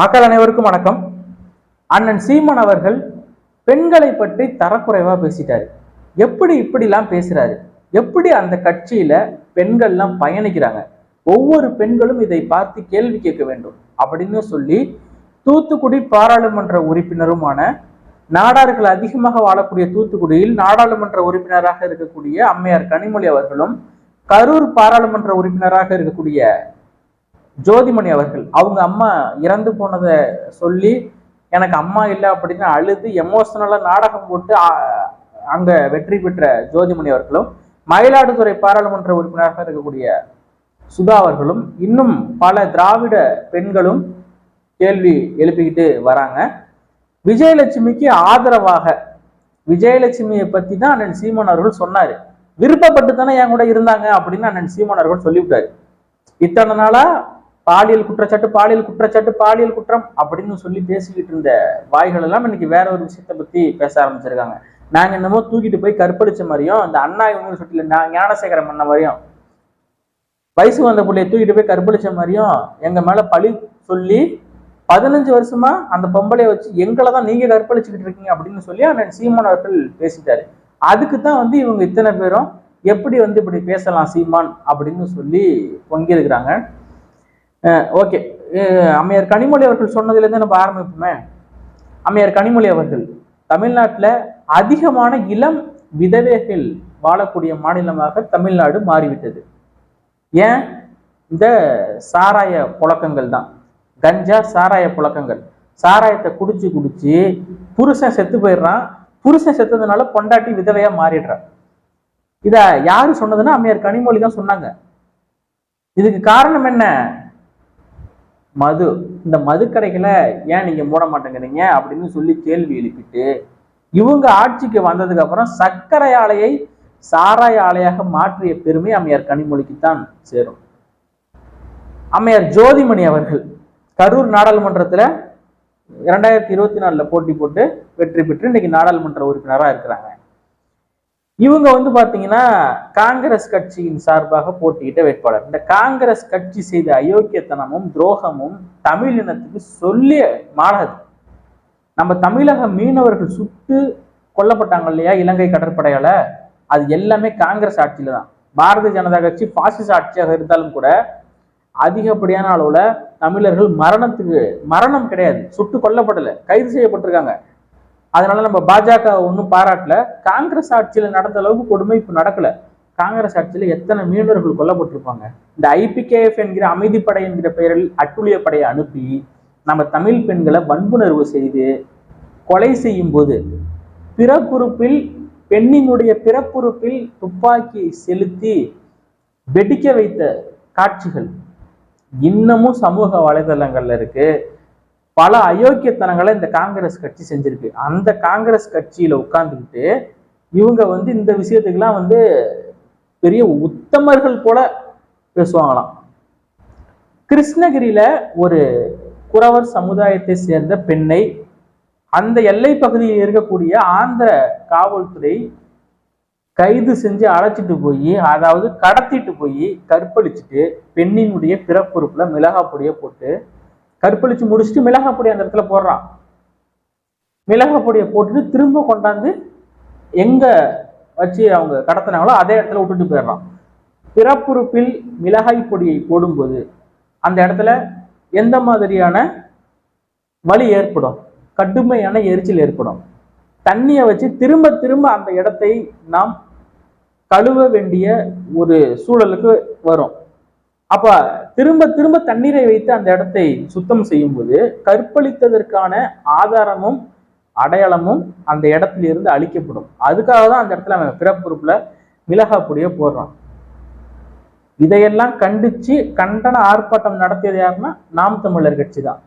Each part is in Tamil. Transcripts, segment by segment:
மக்கள் அனைவருக்கும் வணக்கம். அண்ணன் சீமன் அவர்கள் பெண்களை பற்றி தரக்குறைவா பேசிட்டாரு. எப்படி இப்படிலாம் பேசுறாரு? எப்படி அந்த கட்சியில பெண்கள்லாம் பயணிக்கிறாங்க? ஒவ்வொரு பெண்களும் இதை பார்த்து கேள்வி கேட்க வேண்டும் அப்படின்னு சொல்லி தூத்துக்குடி பாராளுமன்ற உறுப்பினருமான நாடார்கள் அதிகமாக வாழக்கூடிய தூத்துக்குடியில் நாடாளுமன்ற உறுப்பினராக இருக்கக்கூடிய அம்மையார் கனிமொழி அவர்களும் கரூர் பாராளுமன்ற உறுப்பினராக இருக்கக்கூடிய ஜோதிமணி அவர்கள் அவங்க அம்மா இறந்து போனதை சொல்லி எனக்கு அம்மா இல்லை அப்படின்னு அழுது எமோஷனலாக நாடகம் போட்டு அங்கே வெற்றி பெற்ற ஜோதிமணி அவர்களும் மயிலாடுதுறை பாராளுமன்ற உறுப்பினராக இருக்கக்கூடிய சுதா அவர்களும் இன்னும் பல திராவிட பெண்களும் கேள்வி எழுப்பிக்கிட்டு வராங்க. விஜயலட்சுமிக்கு ஆதரவாக விஜயலட்சுமியை பற்றி தான் அண்ணன் சீமான் அவர்கள் சொன்னார். விருப்பப்பட்டு தானே என் கூட இருந்தாங்க அப்படின்னு அண்ணன் சீமான் அவர்கள் சொல்லிவிட்டாரு. இத்தனை நாளாக பாலியல் குற்றச்சாட்டு பாலியல் குற்றச்சாட்டு பாலியல் குற்றம் அப்படின்னு சொல்லி பேசிக்கிட்டு இருந்த வாய்கள் எல்லாம் இன்னைக்கு வேற ஒரு விஷயத்தை பத்தி பேச ஆரம்பிச்சிருக்காங்க. நாங்க என்னமோ தூக்கிட்டு போய் கற்பழிச்ச மாதிரியும் அந்த அண்ணா யூனிவர்சிட்டியில நான் ஞானசேகரம் பண்ண மாதிரியும் வயசு வந்த பிள்ளைய தூக்கிட்டு போய் கற்பழிச்ச மாதிரியும் எங்க மேல பழி சொல்லி பதினஞ்சு வருஷமா அந்த பொம்பளைய வச்சு எங்களை தான் நீங்க கற்பழிச்சுக்கிட்டு இருக்கீங்க அப்படின்னு சொல்லி அண்ணன் சீமான் அவர்கள் பேசிட்டாரு. அதுக்கு தான் வந்து இவங்க இத்தனை பேரும் எப்படி வந்து இப்படி பேசலாம் சீமான் அப்படின்னு சொல்லி பொங்கியிருக்கிறாங்க. ஓகே. அம்மையார் கனிமொழி அவர்கள் சொன்னதுலேருந்து நம்ம ஆரம்பிப்போமே. அம்மையார் கனிமொழி அவர்கள் தமிழ்நாட்டில் அதிகமான இளம் விதவைகள் வாழக்கூடிய மாநிலமாக தமிழ்நாடு மாறிவிட்டது. ஏன்? இந்த சாராய புழக்கங்கள் தான். கஞ்சா சாராய புழக்கங்கள். சாராயத்தை குடிச்சு குடிச்சு புருஷன் செத்து போயிடுறான். புருஷன் செத்ததுனால பொண்டாட்டி விதவையா மாறிடுறான். இத யாரு சொன்னதுன்னா அம்மையார் கனிமொழி தான் சொன்னாங்க. இதுக்கு காரணம் என்ன? மது. இந்த மதுக்கடைகளை ஏன் நீங்க மூட மாட்டேங்கிறீங்க? அப்படின்னு சொல்லி கேள்வி எழுப்பிட்டு இவங்க ஆட்சிக்கு வந்ததுக்கு அப்புறம் சர்க்கரை ஆலையை சாராய ஆலையாக மாற்றிய பெருமை அம்மையார் கனிமொழிக்கு தான் சேரும். அம்மையார் ஜோதிமணி அவர்கள் கரூர் நாடாளுமன்றத்துல இரண்டாயிரத்தி இருபத்தி நாலுல போட்டி போட்டு வெற்றி பெற்று இன்னைக்கு நாடாளுமன்ற உறுப்பினராக இருக்கிறாங்க. இவங்க வந்து பாத்தீங்கன்னா காங்கிரஸ் கட்சியின் சார்பாக போட்டியிட்ட வேட்பாளர். இந்த காங்கிரஸ் கட்சி செய்த அயோக்கியத்தனமும் துரோகமும் தமிழ் இனத்துக்கு சொல்லிய மாறாது நம்ம தமிழக மீனவர்கள் சுட்டு கொல்லப்பட்டாங்க இல்லையா இலங்கை கடற்படையால? அது எல்லாமே காங்கிரஸ் ஆட்சியில தான். பாரதிய ஜனதா கட்சி பாசிச ஆட்சியாக இருந்தாலும் கூட அதிகப்படியான அளவுல தமிழர்கள் மரணத்துக்கு மரணம் கிடையாது. சுட்டு கொல்லப்படல கைது செய்யப்பட்டிருக்காங்க. அதனால நம்ம பாஜக ஒன்றும் பாராட்டல. காங்கிரஸ் ஆட்சியில நடந்த அளவுக்கு கொடுமை இப்போ நடக்கல. காங்கிரஸ் ஆட்சியில எத்தனை மீனவர்கள் கொல்லப்பட்டிருப்பாங்க? இந்த ஐபிகேஎஃப் என்கிற அமைதிப்படை என்கிற பெயரில் அட்டுழிய படையை அனுப்பி நம்ம தமிழ் பெண்களை வன்புணர்வு செய்து கொலை செய்யும் போது பிறப்புறுப்பில் பெண்ணினுடைய பிறப்புறுப்பில் துப்பாக்கி செலுத்தி வெடிக்க வைத்த காட்சிகள் இன்னமும் சமூக வலைதளங்கள்ல இருக்கு. பல அயோக்கியத்தனங்களை இந்த காங்கிரஸ் கட்சி செஞ்சிருக்கு. அந்த காங்கிரஸ் கட்சியில உட்கார்ந்துக்கிட்டு இவங்க வந்து இந்த விஷயத்துக்கெல்லாம் வந்து பெரிய உத்தமர்கள் போல பேசுவாங்களாம். கிருஷ்ணகிரியில ஒரு குறவர் சமுதாயத்தை சேர்ந்த பெண்ணை அந்த எல்லை பகுதியில் இருக்கக்கூடிய ஆந்திர காவல்துறை கைது செஞ்சு அழைச்சிட்டு போய் அதாவது கடத்திட்டு போய் கற்பழிச்சுட்டு பெண்ணினுடைய பிறப்புறுப்புல மிளகாய் பொடியை போட்டு கற்பழிச்சு முடிச்சுட்டு மிளகாய் பொடி அந்த இடத்துல போடுறான். மிளகாய் பொடியை போட்டுட்டு திரும்ப கொண்டாந்து எங்க வச்சு அவங்க கடத்தினாங்களோ அதே இடத்துல விட்டுட்டு போயிடுறான். பிறப்புறுப்பில் மிளகாய் பொடியை போடும்போது அந்த இடத்துல எந்த மாதிரியான வலி ஏற்படும்? கடுமையான எரிச்சல் ஏற்படும். தண்ணியை வச்சு திரும்ப திரும்ப அந்த இடத்தை நாம் கழுவ வேண்டிய ஒரு சூழலுக்கு வரும். அப்ப திரும்ப திரும்ப தண்ணீரை வைத்து அந்த இடத்தை சுத்தம் செய்யும்போது கற்பழித்ததற்கான ஆதாரமும் அடையாளமும் அந்த இடத்துல இருந்து அழிக்கப்படும். அதுக்காக தான் அந்த இடத்துல அவன் பிறப்புறுப்புல மிளகா பொடியை போடுறான். இதையெல்லாம் கண்டிச்சு கண்டன ஆர்ப்பாட்டம் நடத்தியது யாருன்னா நாம் தமிழர் கட்சி தான்.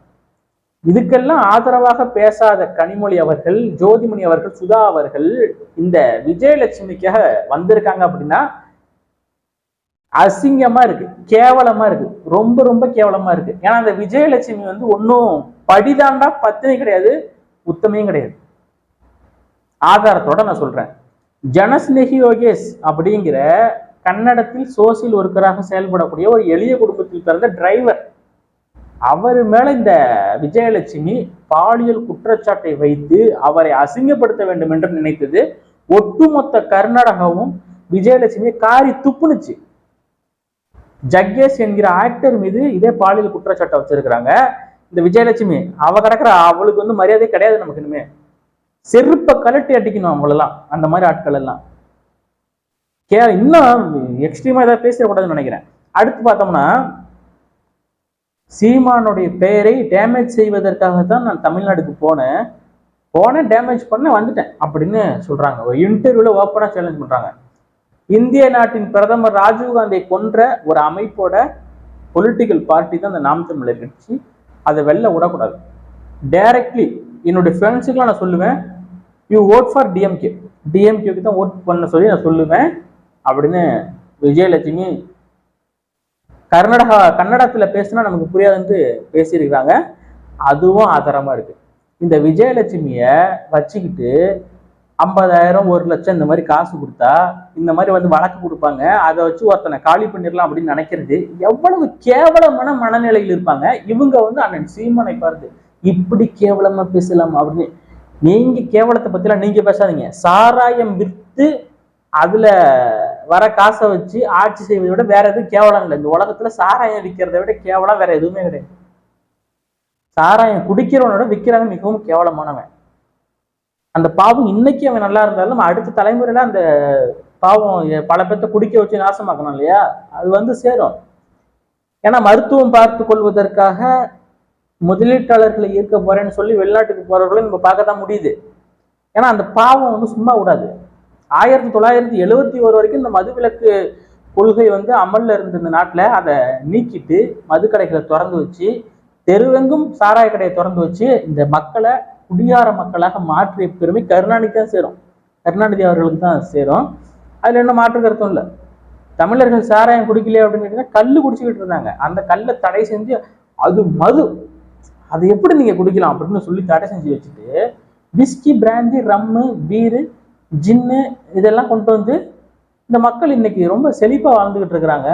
இதுக்கெல்லாம் ஆதரவாக பேசாத கனிமொழி அவர்கள் ஜோதிமணி அவர்கள் சுதா அவர்கள் இந்த விஜயலட்சுமிக்காக வந்திருக்காங்க அப்படின்னா அசிங்கமா இருக்கு கேவலமா இருக்கு ரொம்ப ரொம்ப கேவலமா இருக்கு. ஏன்னா அந்த விஜயலட்சுமி வந்து ஒன்றும் படிதாண்டா பத்தினி கிடையாது உத்தமையும் கிடையாது. ஆதாரத்தோட நான் சொல்றேன். ஜனஸ்நேகி யோகேஷ் அப்படிங்கிற கன்னடத்தில் சோசியல் ஒர்க்கராக செயல்படக்கூடிய ஒரு எளிய குடும்பத்தில் பிறந்த டிரைவர் அவர் மேல இந்த விஜயலட்சுமி பாலியல் குற்றச்சாட்டை வைத்து அவரை அசிங்கப்படுத்த வேண்டும் என்று நினைத்தது. ஒட்டுமொத்த கர்நாடகாவும் விஜயலட்சுமியை காரி துப்புனுச்சு. ஜக்கேஷ் என்கிற ஆக்டர் மீது இதே பாலியல் குற்றச்சாட்டை வச்சிருக்கிறாங்க. இந்த விஜயலட்சுமி அவ கிடக்குற அவளுக்கு வந்து மரியாதை கிடையாது நமக்கு இனிமே. செருப்பை கலட்டி அடிக்கணும் அவங்களெல்லாம் அந்த மாதிரி ஆட்கள் எல்லாம். கே இன்னும் எக்ஸ்ட்ரீமா ஏதாவது பேசிடக்கூடாதுன்னு நினைக்கிறேன். அடுத்து பார்த்தோம்னா சீமானுடைய பெயரை டேமேஜ் செய்வதற்காக தான் நான் தமிழ்நாடுக்கு போனேன். போனேன் டேமேஜ் பண்ண வந்துட்டேன் அப்படின்னு சொல்றாங்க. ஒரு இன்டர்வியூல ஓப்பனா சேலஞ்ச் பண்றாங்க. இந்திய நாட்டின் பிரதமர் ராஜீவ்காந்தியை கொன்ற ஒரு அமைப்போட பொலிட்டிக்கல் பார்ட்டி தான் அந்த நாம் தமிழர் கட்சி. அதை வெளில விடக்கூடாது. டைரக்ட்லி என்னுடைய ஃப்ரெண்ட்ஸுக்கெல்லாம் நான் சொல்லுவேன் யூ ஓட் ஃபார் டிஎம்கே டிஎம்கேக்கு தான் ஓட் பண்ண சொல்லி நான் சொல்லுவேன் அப்படின்னு விஜயலட்சுமி கர்நாடகா கன்னடத்தில் பேசினா நமக்கு புரியாதுன்ட்டு பேசியிருக்கிறாங்க. அதுவும் ஆதாரமாக இருக்குது இந்த விஜயலட்சுமியை வச்சுக்கிட்டு ஐம்பதாயிரம் ஒரு லட்சம் இந்த மாதிரி காசு கொடுத்தா இந்த மாதிரி வந்து வழக்கு கொடுப்பாங்க. அதை வச்சு ஒருத்தனை காலி பண்ணிடலாம் அப்படின்னு நினைக்கிறது. எவ்வளவு கேவலமான மனநிலையில் இருப்பாங்க. இவங்க வந்து அண்ணன் சீமனை பார்த்து இப்படி கேவலமா பேசலாம் அப்படின்னு. நீங்க கேவலத்தை பத்திலாம் நீங்க பேசாதீங்க. சாராயம் விற்று அதுல வர காசை வச்சு ஆட்சி செய்வதை விட வேற எதுவும் கேவலம் இல்லை. இந்த உலகத்துல சாராயம் விற்கிறத விட கேவலம் வேற எதுவுமே கிடையாது. சாராயம் குடிக்கிறவனோட விற்கிறவன் மிகவும் கேவலமானவன். அந்த பாவம் இன்னைக்கு அவன் நல்லா இருந்தாலும் அடுத்த தலைமுறையில அந்த பாவம் பல பேர்த்த குடிக்க வச்சு நாசமாக்கணும் இல்லையா? அது வந்து சேரும். ஏன்னா மருத்துவம் பார்த்து கொள்வதற்காக முதலீட்டாளர்களை ஈர்க்க போறேன்னு சொல்லி வெளிநாட்டுக்கு போறவர்களும் நம்ம பார்க்க தான் முடியுது. ஏன்னா அந்த பாவம் வந்து சும்மா விடாது. ஆயிரத்தி தொள்ளாயிரத்தி எழுவத்தி ஒரு வரைக்கும் இந்த மதுவிலக்கு கொள்கை வந்து அமல்ல இருந்த இந்த நாட்டில். அதை நீக்கிட்டு மதுக்கடைகளை திறந்து வச்சு தெருவெங்கும் சாராய கடையை திறந்து வச்சு இந்த மக்களை குடியார மக்களாக மாற்றிய பெருமை கருணாநிதி தான் சேரும். கருணாநிதி அவர்களுக்கு தான் சேரும். அதில் என்ன மாற்று கருத்தும் இல்லை. தமிழர்கள் சாராயம் குடிக்கலையே அப்படின்னு கேட்டிங்கன்னா கல் குடிச்சுக்கிட்டு இருந்தாங்க. அந்த கல்லை தடை செஞ்சு அது மது. அது எப்படி நீங்கள் குடிக்கலாம் அப்படின்னு சொல்லி தடை செஞ்சு வச்சுட்டு whisky brandy rum beer gin இதெல்லாம் கொண்டு வந்து இந்த மக்கள் இன்னைக்கு ரொம்ப செழிப்பாக வாழ்ந்துக்கிட்டு இருக்கிறாங்க.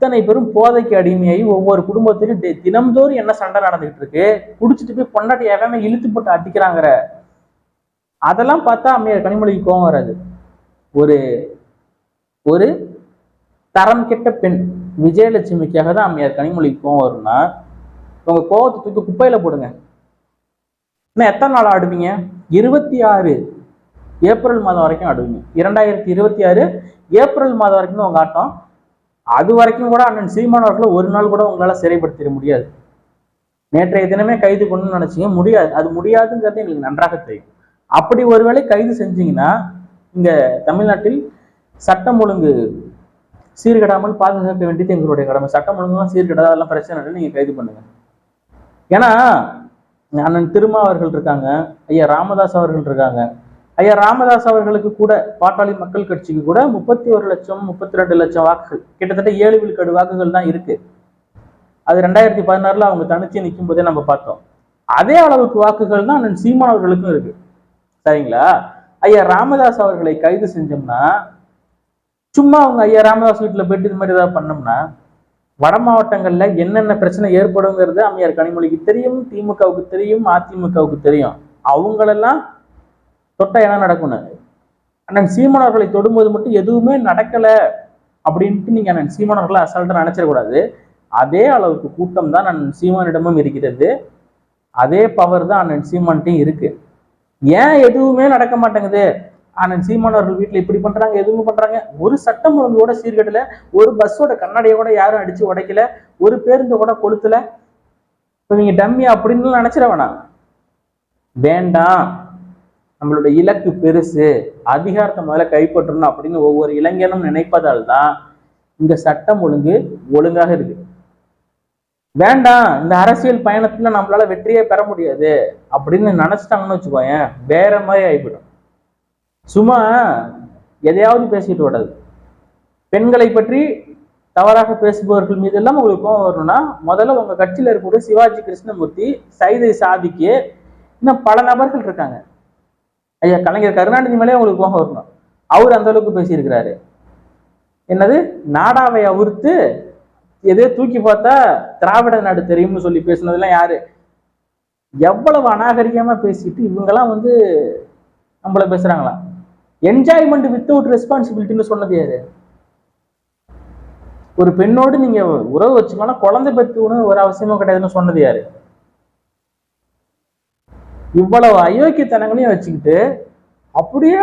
அத்தனை பேரும் போதைக்கு அடிமையாகி ஒவ்வொரு குடும்பத்திலும் தினம்தோறும் என்ன சண்டை நடந்துகிட்டு இருக்கு? குடிச்சிட்டு போய் பொண்டாட்டி எல்லாமே இழுத்து போட்டு அடிக்கிறாங்கிற. அதெல்லாம் பார்த்தா அம்மையார் கனிமொழிக்கு கோவம் வராது. ஒரு ஒரு தரம் கெட்ட பெண் விஜயலட்சுமிக்காக தான் அம்மையார் கனிமொழிக்கு கோவம் வரும்னா உங்க கோவத்தை தூக்கி குப்பையில போடுங்க. இன்னும் எத்தனை நாள் ஆடுவீங்க? இருபத்தி ஆறு ஏப்ரல் மாதம் வரைக்கும் ஆடுவீங்க. இரண்டாயிரத்தி இருபத்தி ஆறு ஏப்ரல் மாதம் வரைக்கும் தான் உங்க ஆட்டம். அது வரைக்கும் கூட அண்ணன் சீமான் அவர்களை ஒரு நாள் கூட உங்களால் சிறைப்படுத்திட முடியாது. நேற்றைய தினமே கைது பண்ணணும்னு நினச்சிங்க. முடியாது. அது முடியாதுங்கிறது எங்களுக்கு நன்றாக தெரியும். அப்படி ஒருவேளை கைது செஞ்சீங்கன்னா இங்க தமிழ்நாட்டில் சட்டம் ஒழுங்கு சீர்கெடாமல் பாதுகாக்க வேண்டியது எங்களுடைய கடமை. சட்டம் ஒழுங்குலாம் சீர்கெடாது அதெல்லாம் பிரச்சனை இல்லை நீங்கள் கைது பண்ணுங்க. ஏன்னா அண்ணன் திருமா அவர்கள் இருக்காங்க. ஐயா ராமதாஸ் அவர்கள் இருக்காங்க. ஐயா ராமதாஸ் அவர்களுக்கு கூட பாட்டாளி மக்கள் கட்சிக்கு கூட முப்பத்தி ஒரு லட்சம் முப்பத்தி ரெண்டு லட்சம் வாக்குகள். கிட்டத்தட்ட ஏழு விழுக்காடு வாக்குகள் தான் இருக்கு. அது ரெண்டாயிரத்தி பதினாறுல அவங்க தனிச்சு நிற்கும் போதே நம்ம பார்த்தோம். அதே அளவுக்கு வாக்குகள் தான் அண்ணன் சீமான் அவர்களுக்கும் இருக்கு. சரிங்களா? ஐயா ராமதாஸ் அவர்களை கைது செஞ்சோம்னா சும்மா அவங்க ஐயா ராமதாஸ் வீட்டுல போயிட்டு இது மாதிரி ஏதாவது பண்ணோம்னா வட மாவட்டங்கள்ல என்னென்ன பிரச்சனை ஏற்படுங்கிறது அம்மையார் கனிமொழிக்கு தெரியும் திமுகவுக்கு தெரியும் அதிமுகவுக்கு தெரியும். அவங்களெல்லாம் தொட்டா என்ன நடக்கும்னு? அண்ணன் சீமானவர்களை தொடும்போது மட்டும் எதுவுமே நடக்கல அப்படின்ட்டு நீங்க அண்ணன் சீமானவர்களை அசால்ட்டா நினைச்சிடக்கூடாது. அதே அளவுக்கு கூட்டம் தான் அண்ணன் சீமானிடமும் இருக்கிறது. அதே பவர் தான் அண்ணன் சீமான்ட்டையும் இருக்கு. ஏன் எதுவுமே நடக்க மாட்டேங்குது? அண்ணன் சீமானவர்கள் வீட்டில் வீட்டுல இப்படி பண்றாங்க எதுவுமே பண்றாங்க. ஒரு சட்டம் ஒழுங்கு கூட சீர்கேடல ஒரு பஸ்ஸோட கண்ணாடியை கூட யாரும் அடிச்சு உடைக்கல ஒரு பேருந்து கூட கொளுத்தல. இப்ப நீங்க டம்மி அப்படின்னு நினைச்சிட வேணாம். வேண்டாம். நம்மளோட இலக்கு பெருசு அதிகாரத்தை முதல்ல கைப்பற்றணும் அப்படின்னு ஒவ்வொரு இளைஞனும் நினைப்பதால் தான் இந்த சட்டம் ஒழுங்கு ஒழுங்காக இருக்கு. வேண்டாம் இந்த அரசியல் பயணத்துல நம்மளால வெற்றியே பெற முடியாது அப்படின்னு நினைச்சிட்டாங்கன்னு வச்சுக்கோயேன் வேற மாதிரி ஆகிவிடும் சும்மா எதையாவது பேசிட்டு விடாது பெண்களை பற்றி தவறாக பேசுபவர்கள் மீது எல்லாம் உங்களுக்கு கோவம் வரணும்னா முதல்ல உங்க கட்சியில இருக்கக்கூடிய சிவாஜி கிருஷ்ணமூர்த்தி சைதை சாதிக்கு இன்னும் பல நபர்கள் இருக்காங்க. ஐயா கலைஞர் கருணாநிதி மேலே உங்களுக்கு கோபம் வரணும். அவர் அந்த அளவுக்கு பேசியிருக்கிறாரு. என்னது? நாடாவை அவிர்த்து எதே தூக்கி பார்த்தா திராவிட நாடு தெரியும்னு சொல்லி பேசுனதெல்லாம் யாரு? எவ்வளவு அநாகரிகமா பேசிட்டு இவங்கெல்லாம் வந்து நம்மள பேசுறாங்களா? என்ஜாய்மெண்ட் வித்தவுட் ரெஸ்பான்சிபிலிட்டின்னு சொன்னது யாரு? ஒரு பெண்ணோடு நீங்க உறவு வச்சுக்கோன்னா குழந்தை பெற்று ஒரு அவசியமும் கிடையாதுன்னு சொன்னது யாரு? இவ்வளவு அயோக்கியத்தனங்களையும் வச்சுக்கிட்டு அப்படியே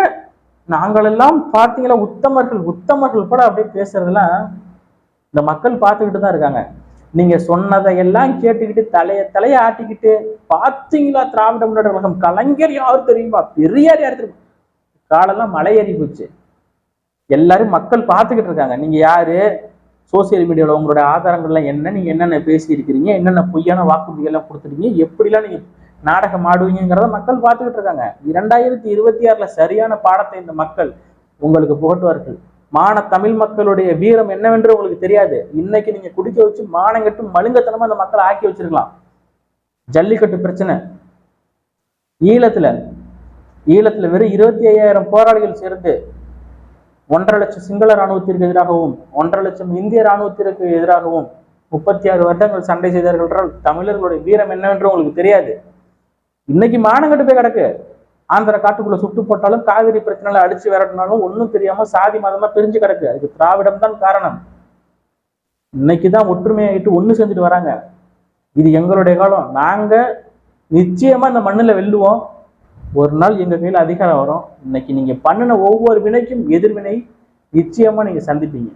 நாங்களெல்லாம் பார்த்தீங்களா உத்தமர்கள் உத்தமர்கள் கூட அப்படியே பேசுறதெல்லாம் இந்த மக்கள் பார்த்துக்கிட்டு தான் இருக்காங்க. நீங்க சொன்னதையெல்லாம் கேட்டுக்கிட்டு தலைய தலைய ஆட்டிக்கிட்டு பார்த்தீங்களா திராவிட முன்னேற்ற கழகம்? கலைஞர் யார் தெரியுமா? பெரியார் யார் தெரியுமா? காலெல்லாம் மலையேறி போச்சு. எல்லாரும் மக்கள் பார்த்துக்கிட்டு இருக்காங்க. நீங்க யாரு? சோசியல் மீடியாவில் உங்களுடைய ஆதாரங்கள்லாம் என்ன? நீங்க என்னென்ன பேசியிருக்கிறீங்க? என்னென்ன பொய்யான வாக்குறுதிகள்லாம் கொடுத்துருக்கீங்க? எப்படிலாம் நீங்க நாடகம் ஆடுவீங்கிறத மக்கள் பார்த்துக்கிட்டு இருக்காங்க. இரண்டாயிரத்தி இருபத்தி ஆறுல சரியான பாடத்தை இந்த மக்கள் உங்களுக்கு புகட்டுவார்கள். மான தமிழ் மக்களுடைய வீரம் என்னவென்று உங்களுக்கு தெரியாது. இன்னைக்கு நீங்க குடிக்க வச்சு மானங்கட்டு மழுங்கத்தனமா அந்த மக்களை ஆக்கி வச்சிருக்கலாம். ஜல்லிக்கட்டு பிரச்சனை. ஈழத்துல ஈழத்துல வெறும் இருபத்தி ஐயாயிரம் போராளிகள் சேர்ந்து ஒன்றரை லட்சம் சிங்கள ராணுவத்திற்கு எதிராகவும் ஒன்றரை லட்சம் இந்திய ராணுவத்திற்கு எதிராகவும் முப்பத்தி ஆறு வருடங்கள் சண்டை செய்தார்கள் என்றால் தமிழர்களுடைய வீரம் என்னவென்று உங்களுக்கு தெரியாது. இன்னைக்கு மானங்கட்டு போய் கிடக்கு. ஆந்திர காட்டுக்குள்ள சுட்டு போட்டாலும் காவிரி பிரச்சனைல அடிச்சு விரட்டினாலும் ஒன்றும் தெரியாம சாதி மதமா பிரிஞ்சு கிடக்கு. அதுக்கு திராவிடம் தான் காரணம். இன்னைக்கு தான் ஒற்றுமையாயிட்டு ஒண்ணு செஞ்சுட்டு வராங்க. இது எங்களுடைய காலம். நாங்க நிச்சயமா இந்த மண்ணுல வெல்லுவோம். ஒரு நாள் எங்க கையில் அதிகாரம் வரும். இன்னைக்கு நீங்க பண்ணின ஒவ்வொரு வினைக்கும் எதிர்வினை நிச்சயமா நீங்க சந்திப்பீங்க.